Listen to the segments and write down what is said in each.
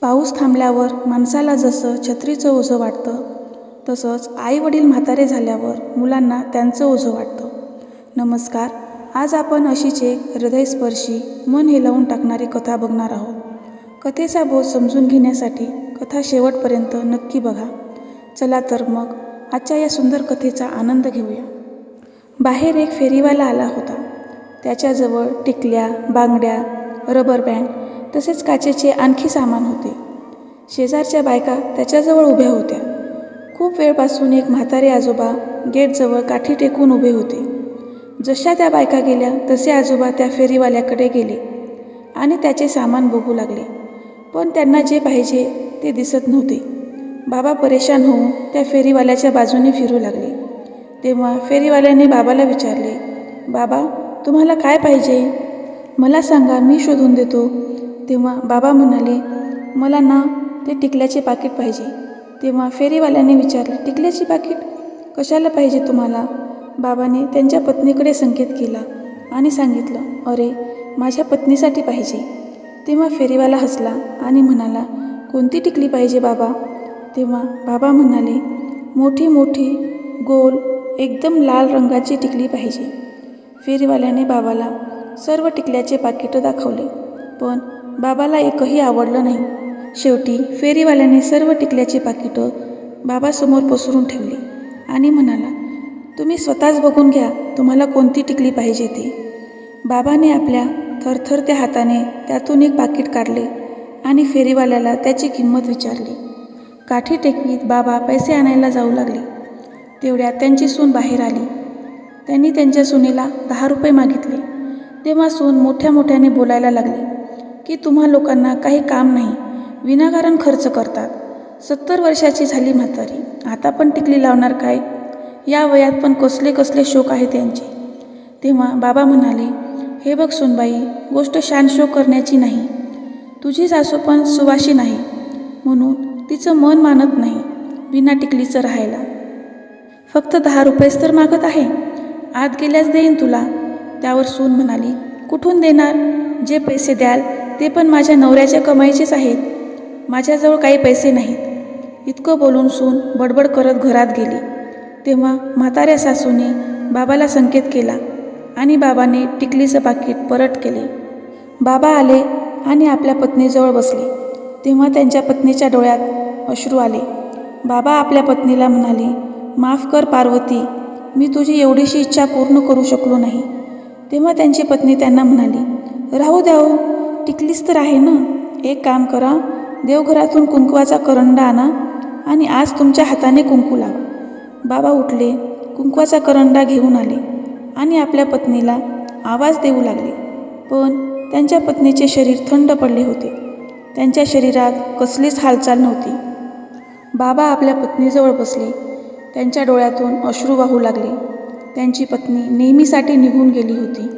पाऊस थांबल्यावर माणसाला जसं छत्रीचं ओझं वाटतं तसंच आई वडील म्हातारे झाल्यावर मुलांना त्यांचं ओझं वाटतं. नमस्कार आज आपण अशीच एक हृदयस्पर्शी मन हेलावून टाकणारी कथा बघणार आहोत. कथेचा बोध समजून घेण्यासाठी कथा शेवटपर्यंत नक्की बघा. चला तर मग आजच्या या सुंदर कथेचा आनंद घेऊया. बाहेर एक फेरीवाला आला होता. त्याच्याजवळ टिकल्या बांगड्या रबर बँड तसेच काचेचे आणखी सामान होते. शेजारच्या बायका त्याच्याजवळ उभ्या होत्या. खूप वेळपासून एक म्हातारे आजोबा गेटजवळ काठी टेकून उभे होते. जशा त्या बायका गेल्या तसे आजोबा त्या फेरीवाल्याकडे गेले आणि त्याचे सामान बघू लागले. पण त्यांना जे पाहिजे ते दिसत नव्हते. बाबा परेशान होऊन त्या फेरीवाल्याच्या बाजूने फिरू लागले. तेव्हा फेरीवाल्याने बाबाला विचारले बाबा तुम्हाला काय पाहिजे? मला सांगा मी शोधून देतो. तेव्हा बाबा म्हणाले मला ना ते टिकल्याचे पाकिट पाहिजे. तेव्हा फेरीवाल्याने विचारले टिकल्याचे पाकिट? कशाला पाहिजे तुम्हाला? बाबाने त्यांच्या पत्नीकडे संकेत केला आणि सांगितलं अरे माझ्या पत्नीसाठी पाहिजे. तेव्हा फेरीवाला हसला आणि म्हणाला कोणती टिकली पाहिजे बाबा? तेव्हा बाबा म्हणाले मोठी मोठी गोल एकदम लाल रंगाची टिकली पाहिजे. फेरीवाल्याने बाबाला सर्व टिकल्याचे पाकिटं दाखवले पण बाबाला एकही आवडलं नाही. शेवटी फेरीवाल्याने सर्व टिकल्याची पाकिटं बाबासमोर पसरून ठेवली आणि म्हणाला तुम्ही स्वतःच बघून घ्या तुम्हाला कोणती टिकली पाहिजे ते. बाबाने आपल्या थरथरत्या हाताने त्यातून एक पाकिट काढले आणि फेरीवाल्याला त्याची किंमत विचारली. काठी टेकवीत बाबा पैसे आणायला जाऊ लागले. तेवढ्यात त्यांची सून बाहेर आली. त्यांनी त्यांच्या सुनेला दहा रुपये मागितले. तेव्हा सून मोठ्या मोठ्याने बोलायला लागली. की तुम्हा लोकांना काही काम नाही विनाकारण खर्च करतात. सत्तर वर्षाची झाली म्हातारी आता पण टिकली लावणार काय? या वयात पण कसले कसले शोक आहे त्यांचे तेव्हा बाबा म्हणाले हे बघ सुनबाई गोष्ट शानशोक करण्याची नाही. तुझी सासू पण सुवाशी नाही. म्हणून तिचं मन मानत नाही विना टिकलीचं राहायला. फक्त दहा रुपयेच तर मागत आहे. आत गेल्यास देईन तुला. त्यावर सून म्हणाली कुठून देणार? जे पैसे द्याल ते पण माझ्या नवऱ्याच्या कमाईचेच आहेत. माझ्याजवळ काही पैसे नाहीत. इतकं बोलून सून बडबड करत घरात गेली. तेव्हा म्हाताऱ्या सासूने बाबाला संकेत केला आणि बाबाने टिकलीचं पाकिट परत केले. बाबा आले आणि आपल्या पत्नीजवळ बसले. तेव्हा त्यांच्या पत्नीच्या डोळ्यात अश्रू आले. बाबा आपल्या पत्नीला म्हणाले माफ कर पार्वती मी तुझी एवढीशी इच्छा पूर्ण करू शकलो नाही. तेव्हा त्यांची पत्नी त्यांना म्हणाली राहू द्याऊ हो, टिकलीच तर आहे ना? एक काम करा देवघरातून कुंकवाचा करंडा आणा आणि आज तुमच्या हाताने कुंकू लावा. बाबा उठले कुंकवाचा करंडा घेऊन आले आणि आपल्या पत्नीला आवाज देऊ लागले. पण त्यांच्या पत्नीचे शरीर थंड पडले होते. त्यांच्या शरीरात कसलीच हालचाल नव्हती. बाबा आपल्या पत्नीजवळ बसले. त्यांच्या डोळ्यातून अश्रू वाहू लागले. त्यांची पत्नी नेहमीसाठी निघून गेली होती.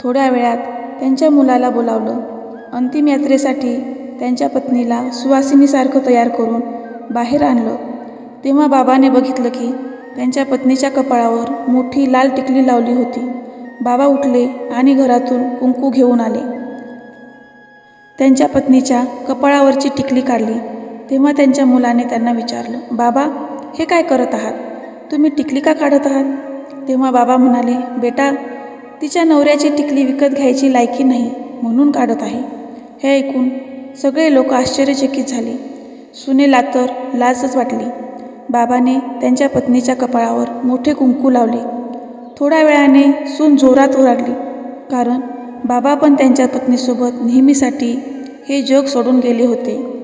थोड्या वेळात त्यांच्या मुलाला बोलावलं. अंतिम यात्रेसाठी त्यांच्या पत्नीला सुवासिनीसारखं तयार करून बाहेर आणलं. तेव्हा बाबाने बघितलं की त्यांच्या पत्नीच्या कपाळावर मोठी लाल टिकली लावली होती. बाबा उठले आणि घरातून कुंकू घेऊन आले. त्यांच्या पत्नीच्या कपाळावरची टिकली काढली. तेव्हा त्यांच्या मुलाने त्यांना विचारलं बाबा हे काय करत आहात? तुम्ही टिकली का काढत आहात? तेव्हा बाबा म्हणाले बेटा तिच्या नवऱ्याची टिकली विकत घ्यायची लायकी नाही म्हणून काढत आहे. हे ऐकून सगळे लोक आश्चर्यचकित झाले. सुनेला तर लाजच वाटली. बाबाने त्यांच्या पत्नीच्या कपाळावर मोठे कुंकू लावले. थोड्या वेळाने सून जोरात ओरडली. कारण बाबा पण त्यांच्या पत्नीसोबत नेहमीसाठी हे जग सोडून गेले होते.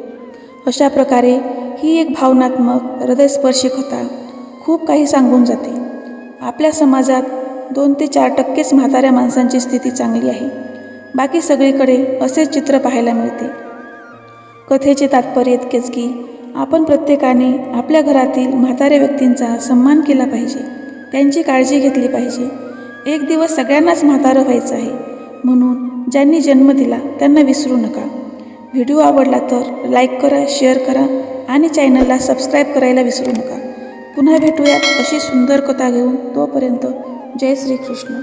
अशा प्रकारे ही एक भावनात्मक हृदयस्पर्शी कथा खूप काही सांगून जाते. आपल्या समाजात दोन ते चार टक्केच म्हाताऱ्या माणसांची स्थिती चांगली आहे. बाकी सगळीकडे असेच चित्र पाहायला मिळते. कथेचे तात्पर्य इतकेच की आपण प्रत्येकाने आपल्या घरातील म्हाताऱ्या व्यक्तींचा सन्मान केला पाहिजे. त्यांची काळजी घेतली पाहिजे. एक दिवस सगळ्यांनाच म्हातारं व्हायचं आहे. म्हणून ज्यांनी जन्म दिला त्यांना विसरू नका. व्हिडिओ आवडला तर लाईक करा शेअर करा आणि चॅनलला सबस्क्राईब करायला विसरू नका. पुन्हा भेटूयात अशी सुंदर कथा घेऊन तोपर्यंत जय श्रीकृष्ण.